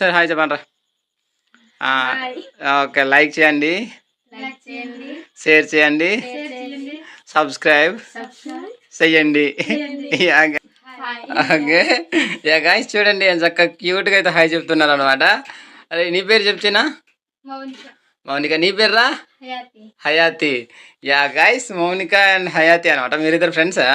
ఒకసారి హాయ్ చెప్పండి okay like చేయండి. షేర్ చేయండి. సబ్స్క్రైబ్ చేయండి ఓకే. యా గాయస్ చూడండి ఎంత చక్కగా క్యూట్గా అయితే హాయ్ చెప్తున్నారు అనమాట అరే నీ పేరు చెప్తున్నా? మౌనిక. నీ పేర్రా? Hayathi. Hayathi. Yeah guys Mounika and Hayathi అనమాట మీరిద్దరు ఫ్రెండ్సా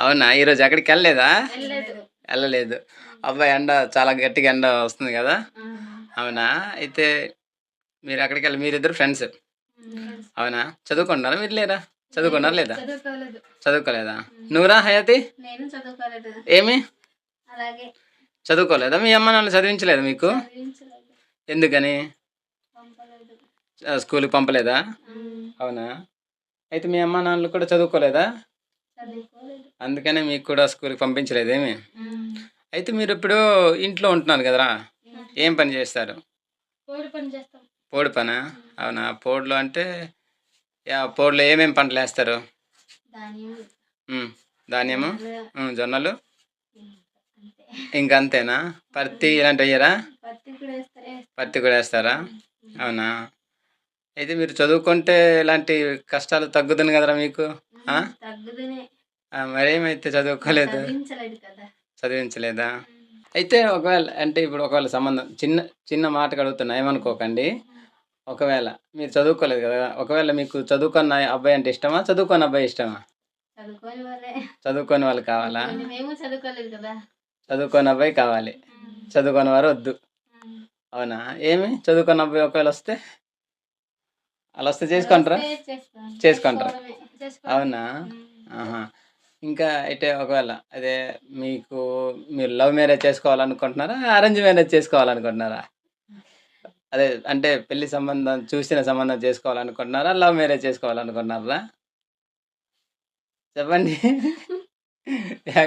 అవునా? ఈరోజు ఎక్కడికి వెళ్ళలేదా? వెళ్ళలేదు. వెళ్ళలేదు. అబ్బాయి ఎండ చాలా గట్టిగా ఎండ వస్తుంది కదా? అవునా? అయితే మీరు అక్కడికి వెళ్ళి మీరిద్దరు ఫ్రెండ్స్. అవునా? చదువుకుంటున్నారా మీరు లేరా చదువుకున్నారా లేదా? చదువుకోలేదు. నువ్వురా హయాతి? ఏమి? చదువుకోలేదా? మీ అమ్మ నాన్న చదివించలేదా మీకు? ఎందుకని? స్కూల్కి పంపలేదా? అవునా? అయితే మీ అమ్మ నాన్నలు కూడా చదువుకోలేదా? చదువుకోలేదు. అందుకనే మీకు కూడా స్కూల్కి పంపించలేదేమి? అయితే మీరు ఇప్పుడు ఇంట్లో ఉంటున్నారు కదరా? ఏం పని చేస్తారు? కోడి పని చేస్తాం. పోడు పనా? అవునా? పోడులో అంటే యా పోడులో ఏమేమి పంటలు వేస్తారు? ధాన్యము. జొన్నలు. అంతే ఇంకా అంతేనా పత్తి ఇలాంటివి అయ్యారా పత్తి కూడా వేస్తారే? అవునా? అయితే మీరు చదువుకుంటే ఇలాంటి కష్టాలు తగ్గుతుంది కదరా మీకు? మరేమైతే చదువుకోలేదు? చదివించలేదు? అయితే ఒకవేళ అంటే ఇప్పుడు ఒకవేళ సంబంధం చిన్న చిన్న మాట అడుగుతున్నా ఏమనుకోకండి. ఒకవేళ మీరు చదువుకోలేదు కదా ఒకవేళ మీకు చదువుకున్న అబ్బాయి అంటే ఇష్టమా? చదువుకున్న అబ్బాయి ఇష్టమా? చదువుకోని వాళ్ళే. చదువుకొని కావాలా? చదువుకొని అబ్బాయి కావాలి. చదువుకున్న వారు వద్దు. అవునా? ఏమి? చదువుకున్న అబ్బాయి ఒకవేళ వస్తే? అలా వస్తే చేసుకుంటారా? చేసుకుంటారా? అవునా? ఆహా. ఇంకా అయితే ఒకవేళ అదే మీకు మీరు లవ్ మ్యారేజ్ చేసుకోవాలనుకుంటున్నారా అరేంజ్ మ్యారేజ్ చేసుకోవాలనుకుంటున్నారా? అదే అంటే పెళ్ళి సంబంధం చూసిన సంబంధం చేసుకోవాలనుకుంటున్నారా లవ్ మ్యారేజ్ చేసుకోవాలనుకుంటున్నారా? చెప్పండి. యా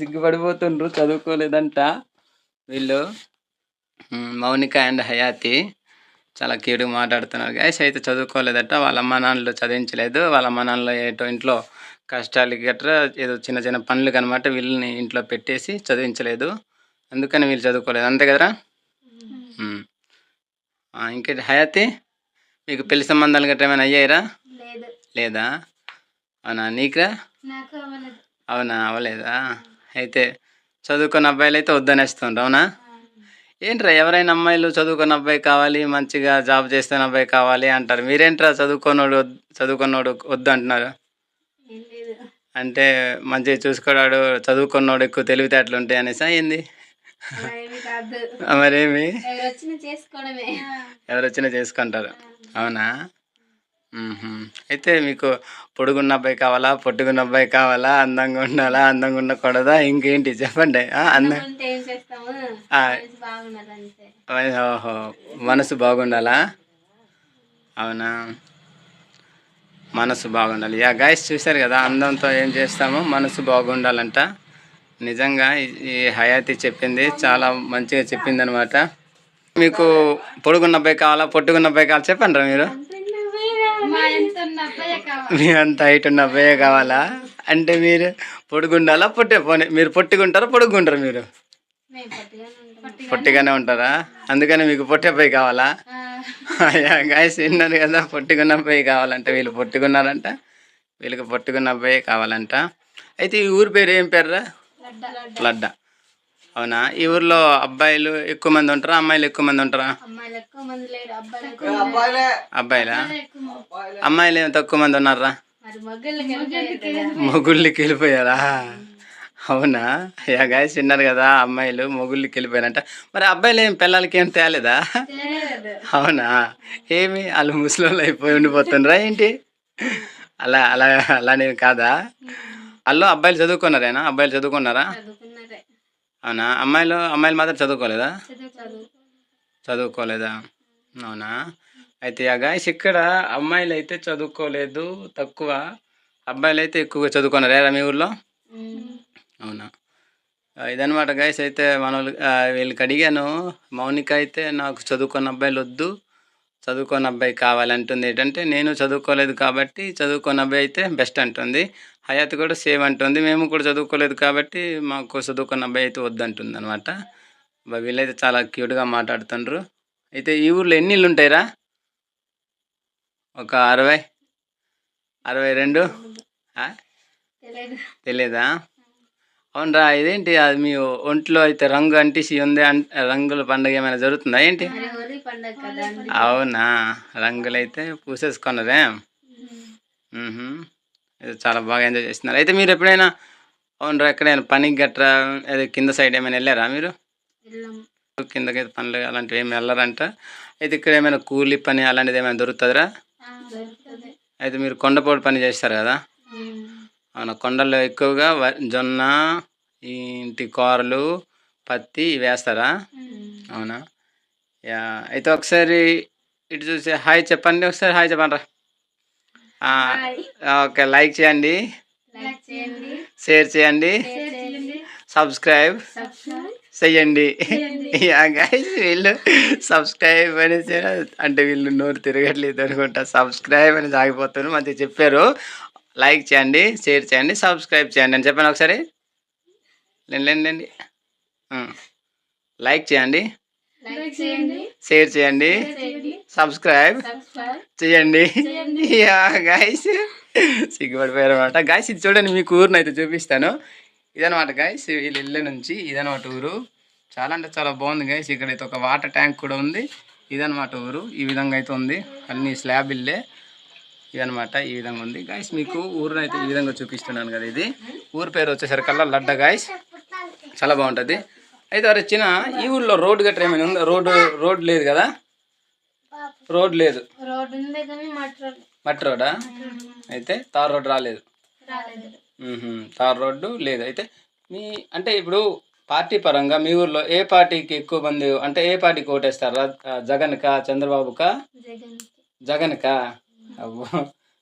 సిగ్గుపడిపోతుండ్రు చదువుకోలేదంట వీళ్ళు. మౌనిక అండ్ హయాతి చాలా కీడు మాట్లాడుతున్నారు. గాయస్ అయితే చదువుకోలేదట వాళ్ళ అమ్మ నాన్నలు చదివించలేదు. వాళ్ళ అమ్మ నాన్నలు ఏటో ఇంట్లో కష్టాలు గట్రా ఏదో చిన్న చిన్న పనులు కనమాట వీళ్ళని ఇంట్లో పెట్టేసి చదివించలేదు. అందుకని వీళ్ళు చదువుకోలేదు. అంతే కదరా? ఇంకేంటి హయాతి? మీకు పెళ్ళి సంబంధాలు గట్రా ఏమైనా అయ్యాయిరా? లేదు. అవునా? నీకురా? అవునా? అవ్వలేదా? అయితే చదువుకున్న అబ్బాయిలు అయితే వద్దనేస్తుండ్రు అవునా? ఏంట్రా? ఎవరైనా అమ్మాయిలు చదువుకున్న అబ్బాయి కావాలి మంచిగా జాబ్ చేస్తున్న అబ్బాయి కావాలి అంటారు. మీరేంట్రా? చదువుకున్నోడు చదువుకున్నోడు వద్దు అంటున్నారు అంటే మంచిగా చూసుకోడాడు చదువుకున్నోడు ఎక్కువ తెలివితేటలు ఉంటాయి అనేసి ఆ, మరేమి? ఎవరు వచ్చినా చేసుకోవడమే. ఎవరు వచ్చినా చేసుకుంటారు. అవునా. అయితే మీకు పొడుగున్న అబ్బాయి కావాలా పొట్టుకున్న అబ్బాయి కావాలా అందంగా ఉండాలా అందంగా ఉండకూడదా? ఇంకేంటి చెప్పండి. అందం ఓహో మనసు బాగుండాలా? అవునా? మనసు బాగుండాలి. యా గాయస్ చూశారు కదా అందంతో ఏం చేస్తాము? మనసు బాగుండాలంట. నిజంగా ఈ- హయాతి చెప్పింది చాలా మంచిగా చెప్పింది అనమాట మీకు పొడుగున్న అబ్బాయి కావాలా పొట్టుకున్న అబ్బాయి కావాలా చెప్పండి రా మీరు? మీ అంత హైట్ ఉన్న అబ్బాయే కావాలా? అంటే మీరు పొడుగుండాలా పొట్టే పోనీ మీరు పొట్టుకుంటారా పొడుగుంటారా మీరు? పట్టుగానే ఉంటాం పొట్టిగానే ఉంటారా? అందుకని మీకు పొట్టి అబ్బాయి కావాలా? అయ్యా గాయస్ విన్నారు కదా పొట్టుకున్న అబ్బాయి కావాలంట. వీళ్ళు పొట్టుకున్నారంట వీళ్ళకి పొట్టుకున్న అబ్బాయి కావాలంట. అయితే ఈ ఊరి పేరు ఏం పేరురా? లడ్డ. అవునా? ఈ ఊర్లో అబ్బాయిలు ఎక్కువ మంది ఉంటారా? అమ్మాయిలు ఎక్కువ మంది ఉంటారా? అబ్బాయిలు. అమ్మాయిలు ఏమో తక్కువ మంది ఉన్నారా? మొగుళ్ళకి వెళ్ళిపోయారా? అవునా? యా గాయస్ విన్నారు కదా అమ్మాయిలు మొగుళ్ళకి వెళ్ళిపోయారంట. మరి అబ్బాయిలు ఏం పిల్లలకి ఏం తేలేదా? అవునా? ఏమి వాళ్ళు ముసలోళ్ళు అయిపోయి ఉండిపోతుండ్రా ఏంటి? అలా అలా అలానే కాదా? వాళ్ళు అబ్బాయిలు చదువుకున్నారేనా? అబ్బాయిలు చదువుకున్నారా? అవునా? అమ్మాయిలు అమ్మాయిలు మాత్రం చదువుకోలేదా? చదువు చదువు చదువుకోలేదా? అవునా? అయితే ఆ గాయస్ ఇక్కడ అమ్మాయిలు అయితే చదువుకోలేదు తక్కువ. అబ్బాయిలు అయితే ఎక్కువగా చదువుకున్నారు మీ ఊర్లో? అవునా? ఆ, ఇదన్నమాట గైస్ అయితే మన వీళ్ళకి అడిగాను మౌనిక అయితే నాకు చదువుకున్న అబ్బాయిలు వద్దు చదువుకున్న అబ్బాయి కావాలంటుంది. ఏంటంటే నేను చదువుకోలేదు కాబట్టి చదువుకున్న అబ్బాయి అయితే బెస్ట్ అంటుంది. హయాత్ కూడా సేమ్ అంటుంది. మేము కూడా చదువుకోలేదు కాబట్టి మాకు చదువుకున్న అబ్బాయి అయితే వద్దంటుంది అనమాట వీళ్ళైతే చాలా క్యూట్గా మాట్లాడుతుండ్రు. అయితే ఈ ఊర్లో ఎన్ని ఇల్లు ఉంటాయిరా? ఒక అరవై అరవై రెండు? తెలియదు తెలీదా? అవునరా ఇదేంటి అది మీ ఒంట్లో అయితే రంగు అంటిసి ఉంది రంగుల పండుగ ఏమైనా జరుగుతుందా ఏంటి? అవునా రంగులు అయితే పూసేసుకున్నారే. ఇది చాలా బాగా ఎంజాయ్ చేస్తున్నారు. అయితే మీరు ఎప్పుడైనా అవునరా ఎక్కడైనా పనికి గట్రా అదే కింద సైడ్ ఏమైనా వెళ్ళారా మీరు? కిందకి పనులు అలాంటివి ఏమి వెళ్ళరంట. అయితే ఇక్కడ ఏమైనా కూలి పని అలాంటిది ఏమైనా దొరుకుతుందిరా? దొరుకుతుంది. అయితే మీరు కొండపోటు పని చేస్తారు కదా? అవునా కొండల్లో ఎక్కువగా జొన్న ఇంటి కూరలు పత్తి వేస్తారా? అవునా? యా అయితే ఒకసారి ఇటు చూసి హాయ్ చెప్పండి ఒకసారి హాయ్ చెప్పండి ఓకే లైక్ చేయండి. షేర్ చేయండి. సబ్స్క్రైబ్ చెయ్యండి. వీళ్ళు సబ్స్క్రైబ్ అనేసి అంటే వీళ్ళు నోరు తిరగట్లేదు అనుకుంటా. సబ్స్క్రైబ్ అని ఆగిపోతారు మంచిగా చెప్పారు. లైక్ చేయండి షేర్ చేయండి సబ్స్క్రైబ్ చేయండి అని చెప్పాను ఒకసారి. లేండి లేండి లైక్ చేయండి. షేర్ చేయండి. సబ్స్క్రైబ్ చేయండి. Yeah guys. సిగ్గుపడిపోయారు అనమాట గాయస్ ఇది చూడండి మీకు ఊరిని అయితే చూపిస్తాను. ఇదనమాట గాయస్ వీళ్ళ ఇల్లు నుంచి ఇదనమాట ఊరు. చాలా అంటే చాలా బాగుంది గాయస్. ఇక్కడ అయితే ఒక వాటర్ ట్యాంక్ కూడా ఉంది. ఇదనమాట ఊరు. ఈ విధంగా అయితే ఉంది. అన్ని స్లాబ్ ఇల్లే. ఇదనమాట ఈ విధంగా ఉంది. గాయస్ మీకు ఊరిని అయితే ఈ విధంగా చూపిస్తున్నాను కదా ఇది. ఊరు పేరు వచ్చేసరికల్లా లడ్డ గాయస్ చాలా బాగుంటుంది. అయితే వారు వచ్చిన ఈ ఊర్లో రోడ్డు గట్రా ఏమైనా ఉందా? రోడ్డు రోడ్ లేదు కదా? రోడ్ లేదు. రోడ్డు మట్టి రోడ్డా అయితే తార్ రోడ్ రాలేదు. తార్ రోడ్డు లేదు. అయితే మీ అంటే ఇప్పుడు పార్టీ పరంగా మీ ఊర్లో ఏ పార్టీకి ఎక్కువ మంది అంటే ఏ పార్టీకి ఓటేస్తారు? జగన్కా చంద్రబాబుకా? జగన్ జగన్కా? అబ్బో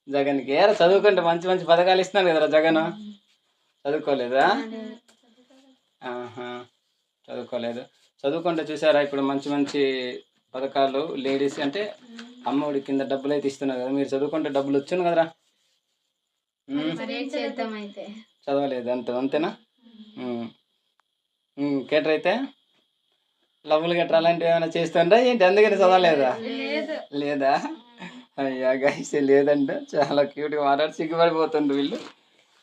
జగన్కి. ఏరా చదువుకుంటే మంచి మంచి పథకాలు ఇస్తున్నాను కదరా జగన్. చదువుకోలేదా. చదువుకోలేదు. చదువుకుంటే చూసారా ఇప్పుడు మంచి మంచి పథకాలు లేడీస్ అంటే అమ్మఒడి కింద డబ్బులు అయితే ఇస్తున్నారు కదా మీరు చదువుకుంటే డబ్బులు వచ్చును కదరా? చదవలేదు అంత అంతేనా? కేటర్ అయితే? లవ్వులు గట్రా అలాంటివి ఏమైనా చేస్తుండ్రా? ఏంటి అందుకని చదవలేదా? లేదు? లేదా. అయ్యా గాయస్ లేదంట. చాలా క్యూట్గా మాట్లాడి సిగ్గుపడిపోతుండ్రు వీళ్ళు.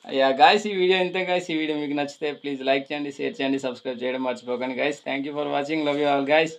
అయ్యా గాయస్ ఈ వీడియో ఇంతే గాయస్ ఈ వీడియో మీకు నచ్చితే ప్లీజ్ లైక్ చేయండి షేర్ చేయండి సబ్స్క్రైబ్ చేయడం మర్చిపోకండి guys thank you for watching love you all guys